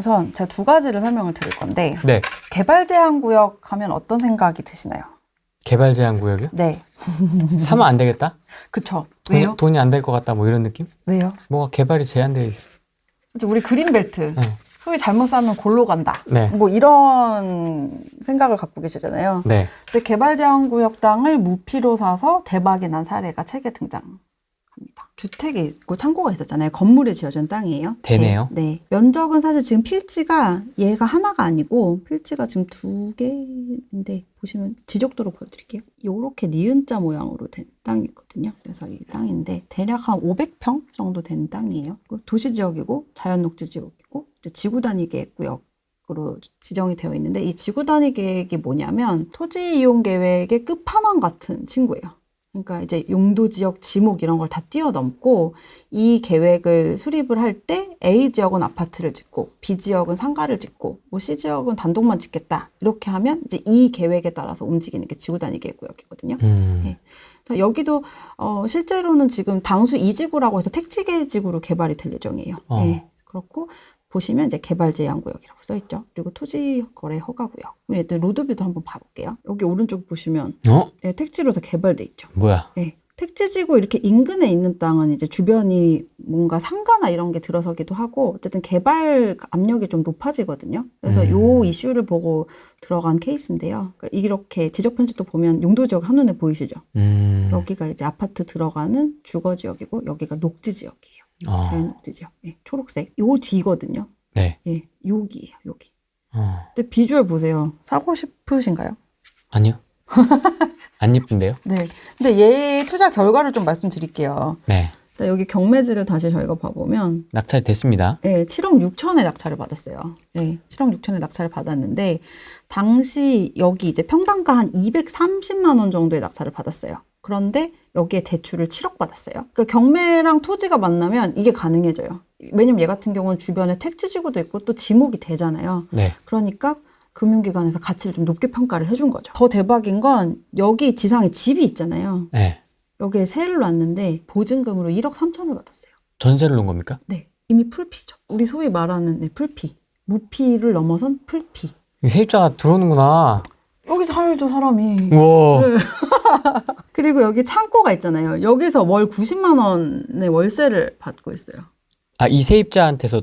우선 제가 두 가지를 설명을 드릴 건데 네. 개발 제한 구역 하면 어떤 생각이 드시나요? 개발 제한 구역이요? 네, 사면 안 되겠다? 그쵸. 돈이, 왜요? 돈이 안 될 것 같다 뭐 이런 느낌? 왜요? 뭐가 개발이 제한되어 있어. 이제 우리 그린벨트 네. 소위 잘못 싸면 골로 간다. 네. 뭐 이런 생각을 갖고 계시잖아요. 네. 근데 개발 제한 구역 땅을 무피로 사서 대박이 난 사례가 책에 등장합니다. 주택이 있고 창고가 있었잖아요. 건물이 지어진 땅이에요. 되네요. 네, 네. 면적은 사실 지금 필지가 얘가 하나가 아니고 필지가 지금 두 개인데 보시면 지적도로 보여드릴게요. 요렇게 니은자 모양으로 된 땅이거든요. 그래서 이 땅인데 대략 한 500평 정도 된 땅이에요. 도시 지역이고 자연 녹지 지역이고 지구 단위 계획 구역 으로 지정이 되어 있는데 이 지구 단위 계획이 뭐냐면 토지 이용 계획의 끝판왕 같은 친구예요. 그러니까 이제 용도 지역 지목 이런 걸 다 뛰어넘고 이 계획을 수립을 할 때 A 지역은 아파트를 짓고 B 지역은 상가를 짓고 뭐 C 지역은 단독만 짓겠다 이렇게 하면 이제 이 계획에 따라서 움직이는 게 지구 단위 계획 구역이거든요. 음. 네. 여기도 어, 실제로는 지금 당수 2지구라고 해서 택지계 지구로 개발이 될 예정이에요. 어. 예. 그렇고 보시면 이제 개발 제한 구역이라고 써 있죠. 그리고 토지 거래 허가 구역. 그럼 일단 로드뷰도 한번 봐볼게요. 여기 오른쪽 보시면 어? 예, 택지로 다 개발돼 있죠. 뭐야? 네. 택지지구 이렇게 인근에 있는 땅은 이제 주변이 뭔가 상가나 이런 게 들어서기도 하고 어쨌든 개발 압력이 좀 높아지거든요. 그래서 음. 요 이슈를 보고 들어간 케이스인데요. 그러니까 이렇게 지적 편집도 보면 용도 지역 한눈에 보이시죠? 음. 여기가 이제 아파트 들어가는 주거 지역이고 여기가 녹지 지역이에요. 어. 자연 녹지 지역. 예, 초록색. 요 뒤거든요. 네. 예, 여기예요. 여기. 어. 근데 비주얼 보세요. 사고 싶으신가요? 아니요. 안 예쁜데요? 네. 근데 얘 투자 결과를 좀 말씀드릴게요. 네. 일단 여기 경매지를 다시 저희가 봐보면 낙찰 됐습니다. 네, 7억 6천에 낙찰을 받았어요. 네, 7억 6천에 낙찰을 받았는데 당시 여기 이제 평당가 한 230만 원 정도의 낙찰을 받았어요. 그런데 여기에 대출을 7억 받았어요. 그러니까 경매랑 토지가 만나면 이게 가능해져요. 왜냐면 얘 같은 경우는 주변에 택지 지구도 있고 또 지목이 되잖아요. 네. 그러니까 금융기관에서 가치를 좀 높게 평가를 해준 거죠. 더 대박인 건 여기 지상에 집이 있잖아요. 네. 여기에 세를 놨는데 보증금으로 1억 3천을 받았어요. 전세를 놓은 겁니까? 네, 이미 풀피죠. 우리 소위 말하는 네, 풀피. 무피를 넘어선 풀피. 이 세입자가 들어오는구나. 여기 살죠, 사람이. 우와. 네. 그리고 여기 창고가 있잖아요. 여기서 월 90만 원의 월세를 받고 있어요. 아, 이 세입자한테서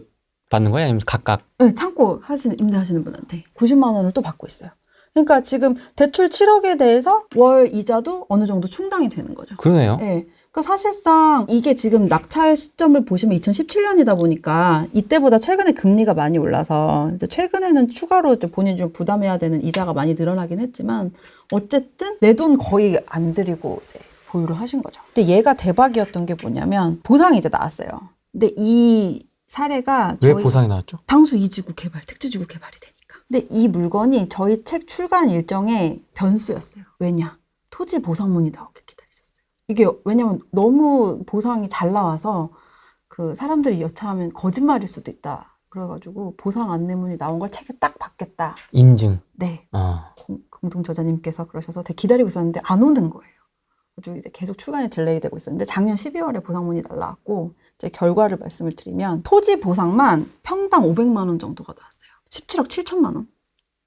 받는 거야? 아니면 각각? 네, 창고 하시는, 임대하시는 분한테 90만 원을 또 받고 있어요. 그러니까 지금 대출 7억에 대해서 월 이자도 어느 정도 충당이 되는 거죠. 그러네요. 네. 그러니까 사실상 이게 지금 낙찰 시점을 보시면 2017년이다 보니까 이때보다 최근에 금리가 많이 올라서 이제 최근에는 추가로 이제 본인이 좀 부담해야 되는 이자가 많이 늘어나긴 했지만 어쨌든 내 돈 거의 안 들이고 이제 보유를 하신 거죠. 근데 얘가 대박이었던 게 뭐냐면 보상이 이제 나왔어요. 근데 이 사례가 왜 보상이 나왔죠? 당수 이지구 개발, 택지지구 개발이 되니까. 근데 이 물건이 저희 책 출간 일정의 변수였어요. 왜냐? 토지 보상문이 기다리셨어요. 이게 왜냐면 너무 보상이 잘 나와서 그 사람들이 여차하면 거짓말일 수도 있다. 그래가지고 보상 안내문이 나온 걸 책에 딱 받겠다. 인증. 네. 어. 공- 공동 저자님께서 그러셔서 되게 기다리고 있었는데 안 오는 거예요. 그래서 이제 계속 출간이 딜레이 되고 있었는데 작년 12월에 보상문이 날라왔고 이제 결과를 말씀을 드리면 토지 보상만 평당 500만 원 정도가 나왔어요. 17억 7천만 원.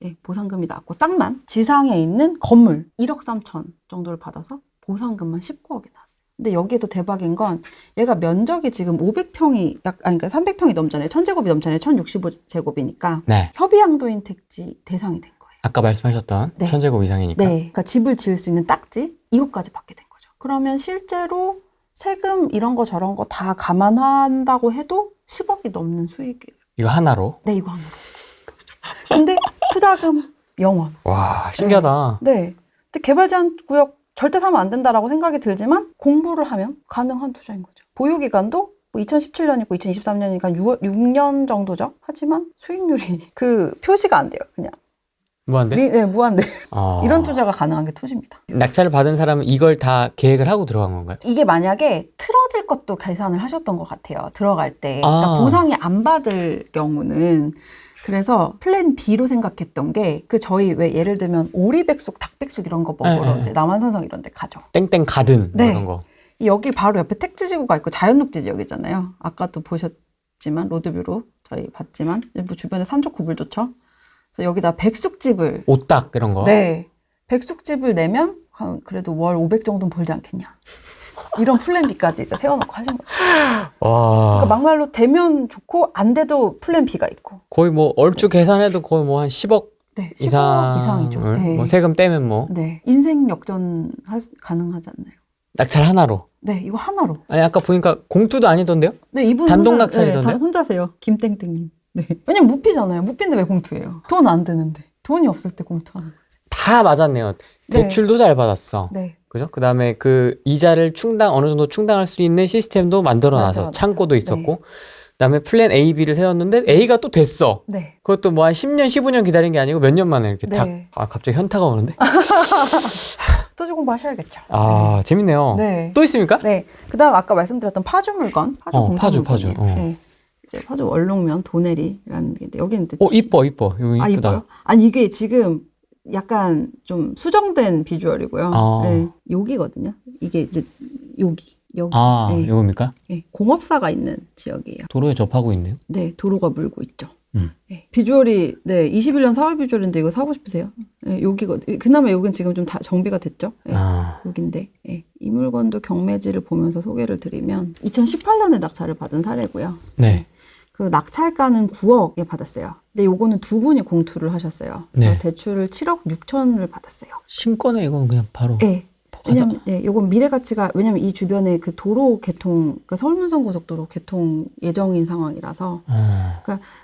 예, 보상금이 나왔고 땅만 지상에 있는 건물 1억 3천 정도를 받아서 보상금만 19억이 나왔어요. 근데 여기에도 대박인 건 얘가 면적이 지금 500평이 약 아니 그러니까 300평이 넘잖아요. 1000제곱이 넘잖아요. 1065제곱이니까 네. 협의양도인 택지 대상이 된 거예요. 아까 말씀하셨던 네. 천제곱 이상이니까. 네. 그러니까 집을 지을 수 있는 딱지 이것까지 받게 된 거죠. 그러면 실제로 세금 이런 거 저런 거 다 감안한다고 해도 10억이 넘는 수익이에요. 이거 하나로. 네, 이거 거. 근데 투자금 0원. 와, 신기하다. 네. 근데 개발 제한 구역 절대 사면 안 된다라고 생각이 들지만 공부를 하면 가능한 투자인 거죠. 보유 기간도 뭐 2017년이고 2023년이니까 6월, 6년 정도죠. 하지만 수익률이 그 표시가 안 돼요. 그냥 뭐한데? 미- 네, 무한대. 어. 이런 투자가 가능한 게 토지입니다. 낙찰을 받은 사람은 이걸 다 계획을 하고 들어간 건가요? 이게 만약에 틀어질 것도 계산을 하셨던 것 같아요. 들어갈 때. 그러니까 아. 보상이 안 받을 경우는. 그래서 플랜 B로 생각했던 게 그 저희 왜 예를 들면 오리백숙, 닭백숙 이런 거 먹으러 네, 네. 이제 남한산성 이런 데 가죠. 땡땡 가든 뭐 네. 이런 거. 여기 바로 옆에 택지지구가 있고 자연녹지 지역이잖아요. 아까도 보셨지만 로드뷰로 저희 봤지만 뭐 주변에 산 좋고 물 좋죠. 그래서 여기다 백숙집을 오딱 이런 거. 네 백숙집을 내면 한 그래도 월 500 정도는 벌지 않겠냐. 이런 플랜 B까지 이제 세워놓고 하신 거죠. 와. 그러니까 막말로 되면 좋고 안 돼도 플랜 B가 있고. 거의 뭐 얼추 계산해도 거의 뭐 한 10억 네, 10억 이상 이상이죠. 네. 뭐 세금 떼면 뭐 네. 인생 역전 하, 가능하지 않나요? 낙찰 하나로. 네, 이거 하나로. 아니 아까 보니까 공투도 아니던데요? 네, 이분 단독 혼자- 낙찰이던데요? 네, 다 혼자세요. 김땡땡님. 네. 왜냐면 무피잖아요. 무피인데 왜 공투예요? 돈 안 드는데. 돈이 없을 때 공투하는 거지. 다 맞았네요. 네. 대출도 잘 받았어. 네. 그죠? 그 다음에 그 이자를 충당, 어느 정도 충당할 수 있는 시스템도 만들어 놔서 맞아. 창고도 네. 있었고, 그 다음에 플랜 A, B를 세웠는데 A가 또 됐어. 네. 그것도 뭐 한 10년, 15년 기다린 게 아니고 몇 년 만에 이렇게 네. 딱, 아, 갑자기 현타가 오는데? 토지 공부하셔야겠죠. 아, 재밌네요. 네. 또 있습니까? 네. 그다음 아까 말씀드렸던 파주 물건, 파주 어, 공사 파주, 파주. 어. 네. 이제 파주 원롱면 도내리라는 게 있는데 여기는 또 오, 지- 이뻐, 이뻐. 이거 아, 이쁘다. 이뻐요? 아니 이게 지금 약간 좀 수정된 비주얼이고요. 아. 네. 여기거든요. 이게 이제 여기 여기. 아, 네. 이겁니까? 네. 공업사가 있는 지역이에요. 도로에 접하고 있네요. 네, 도로가 물고 있죠. 음. 네, 비주얼이 네 21년 4월 비주얼인데 이거 사고 싶으세요? 네, 여기가 그나마 여긴 지금 좀 다 정비가 됐죠. 네, 아, 여긴데 네, 이 물건도 경매지를 보면서 소개를 드리면 2018년에 낙찰을 받은 사례고요. 네. 그 낙찰가는 9억에 받았어요. 근데 요거는 두 분이 공투를 하셨어요. 네. 대출을 7억 6천을 받았어요. 신권에 이건 그냥 바로. 네. 왜냐면 네, 요건 미래 가치가 왜냐면 이 주변에 그 도로 개통, 그 서울 문성 고속도로 개통 예정인 상황이라서 어,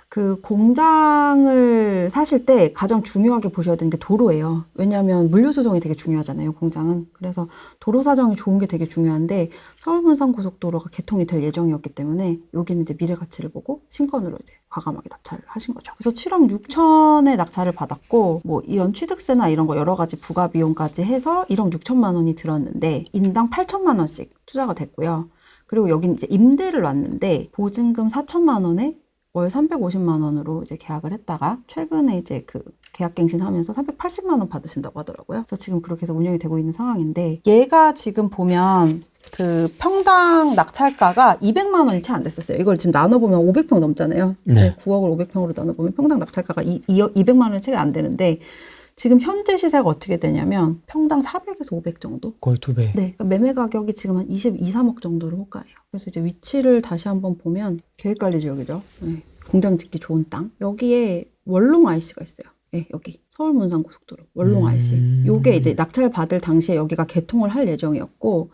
그 공장을 사실 때 가장 중요하게 보셔야 되는 게 도로예요. 왜냐하면 물류 수송이 되게 중요하잖아요, 공장은. 그래서 도로 사정이 좋은 게 되게 중요한데 서울 문성 고속도로가 개통이 될 예정이었기 때문에 여기는 이제 미래 가치를 보고 신권으로 이제 과감하게 낙찰을 하신 거죠. 그래서 7억 6천에 낙찰을 받았고 뭐 이런 취득세나 이런 거 여러 가지 부가 비용까지 해서 1억 6천만 원이 들었는데 인당 8천만 원씩 투자가 됐고요. 그리고 여기 이제 임대를 놨는데 보증금 4천만 원에 월 350만 원으로 이제 계약을 했다가 최근에 이제 그 계약 갱신하면서 380만 원 받으신다고 하더라고요. 그래서 지금 그렇게 해서 운영이 되고 있는 상황인데 얘가 지금 보면 그 평당 낙찰가가 200만 원이 채 안 됐었어요. 이걸 지금 나눠보면 500평 넘잖아요. 네. 9억을 500평으로 나눠보면 평당 낙찰가가 2, 200만 원이 채가 안 되는데 지금 현재 시세가 어떻게 되냐면 평당 400에서 500 정도? 거의 두 배. 네, 그러니까 매매 가격이 지금 한 22, 3억 정도로 호가예요. 그래서 이제 위치를 다시 한번 보면 계획관리 지역이죠. 네, 공장 짓기 좋은 땅. 여기에 원롱 IC가 있어요. 네, 여기 서울 문산 고속도로 음. IC. 요게 이제 낙찰 받을 당시에 여기가 개통을 할 예정이었고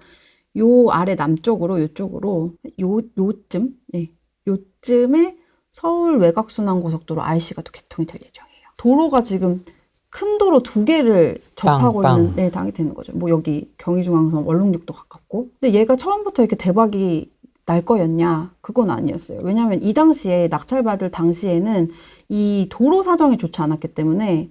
요 아래 남쪽으로 요쪽으로 요 요쯤 예. 요쯤에 서울 외곽순환 고속도로 IC가 또 개통이 될 예정이에요. 도로가 지금 큰 도로 두 개를 접하고 빵, 있는 네, 당이 되는 거죠. 뭐 여기 경의중앙선 원롱역도 가깝고. 근데 얘가 처음부터 이렇게 대박이 날 거였냐? 그건 아니었어요. 왜냐하면 이 당시에 낙찰받을 당시에는 이 도로 사정이 좋지 않았기 때문에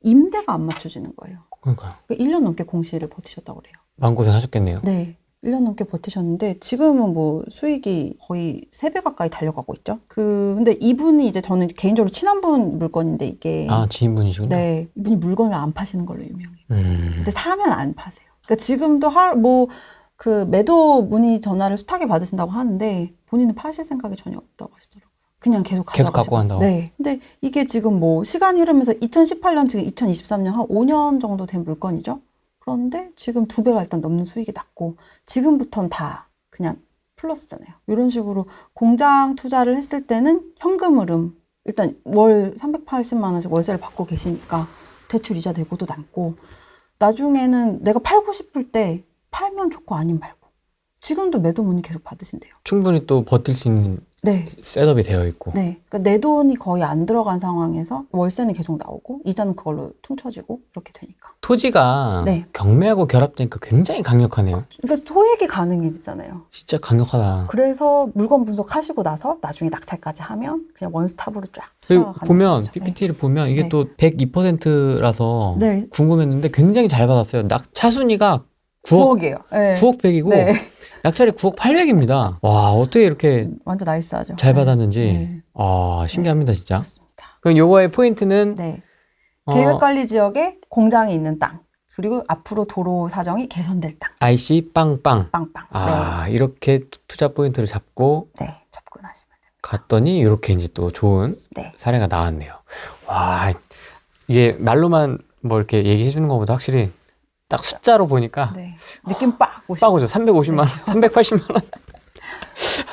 임대가 안 맞춰지는 거예요. 그러니까요. 그 1년 넘게 공시를 버티셨다고 그래요. 마음고생 하셨겠네요. 네. 1년 넘게 버티셨는데 지금은 뭐 수익이 거의 3배 가까이 달려가고 있죠. 그 근데 이분이 이제 저는 개인적으로 친한 분 물건인데 이게 아, 지인분이시구나. 네. 이분이 물건을 안 파시는 걸로 유명해요. 음. 근데 사면 안 파세요. 그러니까 지금도 뭐 그 매도 문의 전화를 숱하게 받으신다고 하는데 본인은 파실 생각이 전혀 없다고 하시더라고요. 그냥 계속 계속. 갖고 간다고? 네. 근데 이게 지금 뭐 시간이 흐르면서 2018년 지금 2023년 한 5년 정도 된 물건이죠. 그런데 지금 두 배가 일단 넘는 수익이 났고 지금부터는 다 그냥 플러스잖아요. 이런 식으로 공장 투자를 했을 때는 현금 흐름 일단 월 380만 원씩 월세를 받고 계시니까 대출 이자 내고도 남고 나중에는 내가 팔고 싶을 때 팔면 좋고 아니면 말고 지금도 매도 문의 계속 받으신대요. 충분히 또 버틸 수 있는 네. 셋업이 되어 있고. 네. 그러니까 내 돈이 거의 안 들어간 상황에서 월세는 계속 나오고 이자는 그걸로 퉁쳐지고 이렇게 되니까. 토지가 네. 경매하고 결합되니까 굉장히 강력하네요. 그러니까 소액이 가능해지잖아요. 진짜 강력하다. 그래서 물건 분석하시고 나서 나중에 낙찰까지 하면 그냥 원스톱으로 쫙 그리고 보면. PPT를 보면 이게 네. 또 102%라서 네. 궁금했는데 굉장히 잘 받았어요. 낙 차순위가 9억 9억이에요. 네. 9억 100이고 네. 낙찰이 9억 800입니다. 와 어떻게 이렇게 완전 나이스하죠. 잘 네. 받았는지 네. 아 신기합니다 진짜. 그렇습니다. 그럼 요거의 포인트는 네. 어, 계획관리 지역에 공장이 있는 땅. 그리고 앞으로 도로 사정이 개선될 땅. IC 빵빵. 빵빵. 아 이렇게 투- 투자 포인트를 잡고 네. 네. 접근하시면 됩니다. 갔더니 이렇게 이제 또 좋은 네. 사례가 나왔네요. 와, 이게 말로만 뭐 이렇게 얘기해 주는 것보다 확실히 딱 숫자로 보니까 네. 느낌 빡 오시. 빡 오죠. 350만 원, 380만 원.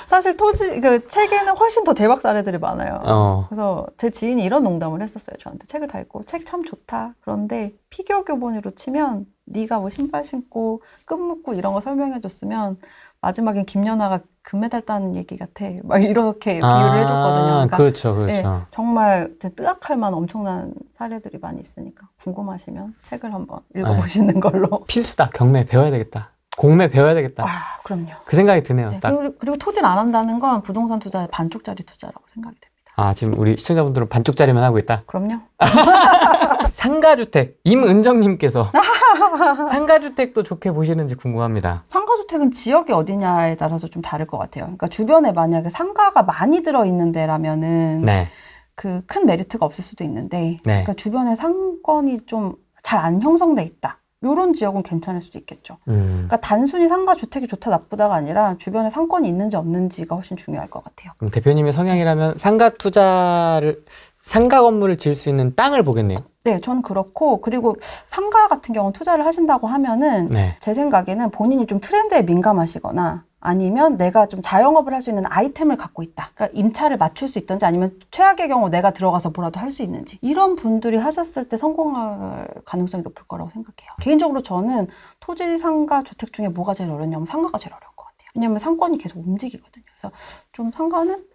사실 토지 그 책에는 훨씬 더 대박 사례들이 많아요. 어. 그래서 제 지인이 이런 농담을 했었어요. 저한테 책을 다 읽고 책 참 좋다. 그런데 피겨 교본으로 치면 네가 뭐 신발 신고 끈 묶고 이런 거 설명해 줬으면 마지막엔 김연아가 금메달 따는 얘기 같아. 막 이렇게 비유를 해줬거든요. 그러니까 그렇죠, 그렇죠. 네, 정말 뜨악할 만한 엄청난 사례들이 많이 있으니까 궁금하시면 책을 한번 읽어보시는 걸로. 필수다. 경매 배워야 되겠다. 공매 배워야 되겠다. 아, 그럼요. 그 생각이 드네요. 네, 딱. 그리고, 그리고 토지를 안 한다는 건 부동산 투자의 반쪽짜리 투자라고 생각이 됩니다. 아, 지금 우리 시청자분들은 반쪽짜리만 하고 있다. 그럼요. 상가주택 임은정님께서 상가주택도 좋게 보시는지 궁금합니다. 상가주택은 지역이 어디냐에 따라서 좀 다를 것 같아요. 그러니까 주변에 만약에 상가가 많이 들어있는 데라면은 네, 그 큰 메리트가 없을 수도 있는데, 네. 그러니까 주변에 상권이 좀 잘 안 형성돼 있다. 이런 지역은 괜찮을 수도 있겠죠. 음, 그러니까 단순히 상가 주택이 좋다 나쁘다가 아니라 주변에 상권이 있는지 없는지가 훨씬 중요할 것 같아요. 그럼 대표님의 성향이라면 상가 투자를 상가 건물을 지을 수 있는 땅을 보겠네요. 네, 저는 그렇고 그리고 상가 같은 경우는 투자를 하신다고 하면은 네, 제 생각에는 본인이 좀 트렌드에 민감하시거나 아니면 내가 좀 자영업을 할 수 있는 아이템을 갖고 있다. 그러니까 임차를 맞출 수 있던지 아니면 최악의 경우 내가 들어가서 뭐라도 할 수 있는지. 이런 분들이 하셨을 때 성공할 가능성이 높을 거라고 생각해요. 개인적으로 저는 토지 상가 주택 중에 뭐가 제일 어렵냐면 상가가 제일 어려운 것 같아요. 왜냐면 상권이 계속 움직이거든요. 그래서 좀 상가는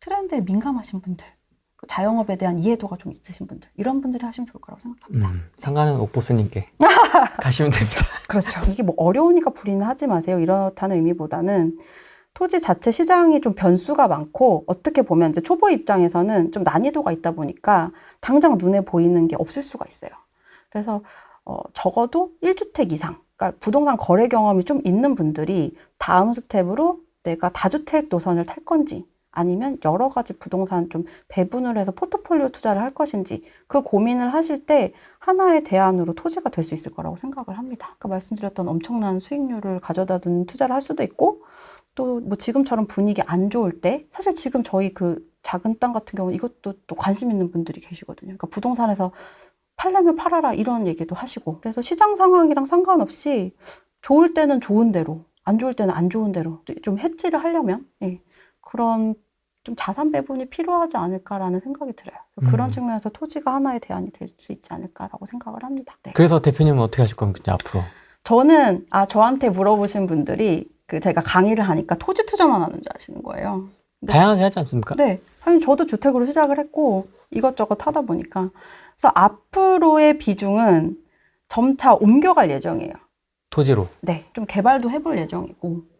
트렌드에 민감하신 분들, 그 자영업에 대한 이해도가 좀 있으신 분들, 이런 분들이 하시면 좋을 거라고 생각합니다. 음, 상가는 옥보스님께 가시면 됩니다. 그렇죠. 이게 뭐 어려우니까 불이는 하지 마세요. 이렇다는 의미보다는 토지 자체 시장이 좀 변수가 많고 어떻게 보면 이제 초보 입장에서는 좀 난이도가 있다 보니까 당장 눈에 보이는 게 없을 수가 있어요. 그래서 어, 적어도 1주택 이상, 그러니까 부동산 거래 경험이 좀 있는 분들이 다음 스텝으로 내가 다주택 노선을 탈 건지 아니면 여러 가지 부동산 좀 배분을 해서 포트폴리오 투자를 할 것인지 그 고민을 하실 때 하나의 대안으로 토지가 될 수 있을 거라고 생각을 합니다. 아까 말씀드렸던 엄청난 수익률을 가져다 두는 투자를 할 수도 있고 또 뭐 지금처럼 분위기 안 좋을 때 사실 지금 저희 그 작은 땅 같은 경우는 이것도 또 관심 있는 분들이 계시거든요. 그러니까 부동산에서 팔려면 팔아라 이런 얘기도 하시고 그래서 시장 상황이랑 상관없이 좋을 때는 좋은 대로 안 좋을 때는 안 좋은 대로 좀 해지를 하려면 예, 그런 좀 자산 배분이 필요하지 않을까라는 생각이 들어요. 그런 음. 측면에서 토지가 하나의 대안이 될 수 있지 않을까라고 생각을 합니다. 네. 그래서 대표님은 어떻게 하실 겁니까 앞으로? 저는 아 저한테 물어보신 분들이 그 제가 강의를 하니까 토지 투자만 하는 줄 아시는 거예요. 네. 다양하게 하지 않습니까? 네, 사실 저도 주택으로 시작을 했고 이것저것 하다 보니까 그래서 앞으로의 비중은 점차 옮겨갈 예정이에요. 토지로. 네, 좀 개발도 해볼 예정이고, 네,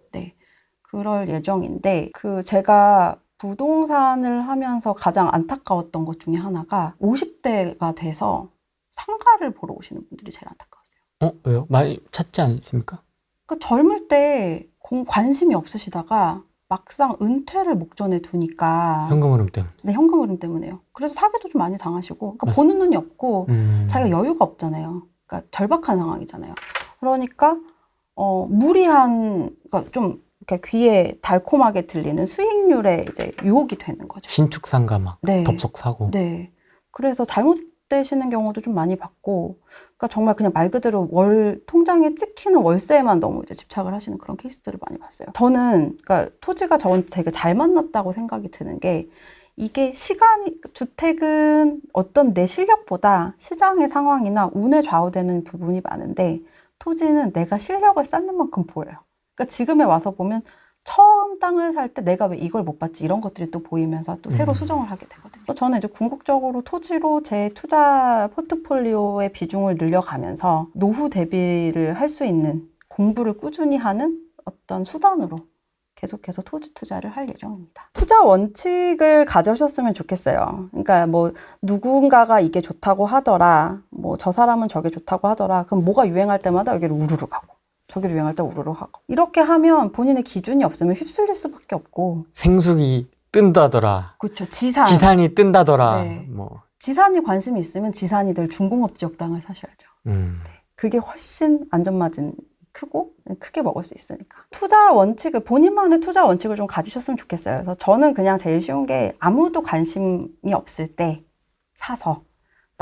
그럴 예정인데, 그 제가 부동산을 하면서 가장 안타까웠던 것 중에 하나가 50대가 돼서 상가를 보러 오시는 분들이 제일 안타까웠어요. 어 왜요? 많이 찾지 않습니까? 그러니까 젊을 때 공- 관심이 없으시다가 막상 은퇴를 목전에 두니까 현금 흐름 때문에. 네, 현금 흐름 때문에요. 그래서 사기도 좀 많이 당하시고, 그러니까. 보는 눈이 없고, 음. 자기가 여유가 없잖아요. 그러니까 절박한 상황이잖아요. 그러니까 어 무리한 그러니까 좀 이렇게 귀에 달콤하게 들리는 수익률에 이제 유혹이 되는 거죠. 신축 상가 막 네. 덥석 사고. 네. 그래서 잘못되시는 경우도 좀 많이 봤고, 그러니까 정말 그냥 말 그대로 월 통장에 찍히는 월세에만 너무 이제 집착을 하시는 그런 케이스들을 많이 봤어요. 저는 그러니까 토지가 저한테 되게 잘 만났다고 생각이 드는 게 이게 시간이 주택은 어떤 내 실력보다 시장의 상황이나 운에 좌우되는 부분이 많은데 토지는 내가 실력을 쌓는 만큼 보여요. 그러니까 지금에 와서 보면 처음 땅을 살 때 내가 왜 이걸 못 봤지 이런 것들이 또 보이면서 또 새로 음. 수정을 하게 되거든요. 그래서 저는 이제 궁극적으로 토지로 제 투자 포트폴리오의 비중을 늘려가면서 노후 대비를 할 수 있는 공부를 꾸준히 하는 어떤 수단으로 계속해서 토지 투자를 할 예정입니다. 투자 원칙을 가져셨으면 좋겠어요. 그러니까 뭐 누군가가 이게 좋다고 하더라, 뭐 저 사람은 저게 좋다고 하더라. 그럼 뭐가 유행할 때마다 여기를 우르르 가고 저기를 유행할 때 우르르 하고 이렇게 하면 본인의 기준이 없으면 휩쓸릴 수밖에 없고 생수기 뜬다더라. 그렇죠. 지산. 지산이 뜬다더라. 네. 뭐. 지산이 관심이 있으면 지산이 될 중공업 지역 땅을 사셔야죠. 음. 그게 훨씬 안전마진 크고 크게 먹을 수 있으니까. 투자 원칙을 본인만의 투자 원칙을 좀 가지셨으면 좋겠어요. 그래서 저는 그냥 제일 쉬운 게 아무도 관심이 없을 때 사서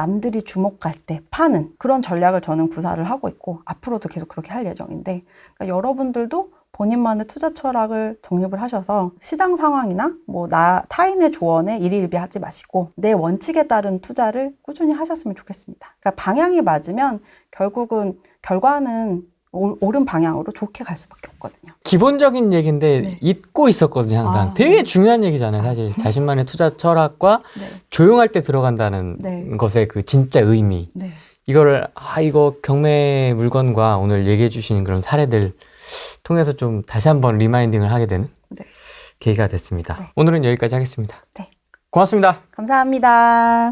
남들이 주목할 때 파는 그런 전략을 저는 구사를 하고 있고 앞으로도 계속 그렇게 할 예정인데 그러니까 여러분들도 본인만의 투자 철학을 정립을 하셔서 시장 상황이나 뭐 나 타인의 조언에 일희일비하지 마시고 내 원칙에 따른 투자를 꾸준히 하셨으면 좋겠습니다. 그러니까 방향이 맞으면 결국은 결과는 오- 옳은 방향으로 좋게 갈 수밖에 없거든요. 기본적인 얘기인데 네. 잊고 있었거든요, 항상. 아, 되게 네. 중요한 얘기잖아요, 사실. 자신만의 투자 철학과 네. 조용할 때 들어간다는 네. 것의 그 진짜 의미. 네. 이거를 아 이거 경매 물건과 오늘 얘기해 주신 그런 사례들 통해서 좀 다시 한번 리마인딩을 하게 되는 네. 계기가 됐습니다. 네. 오늘은 여기까지 하겠습니다. 네. 고맙습니다. 감사합니다.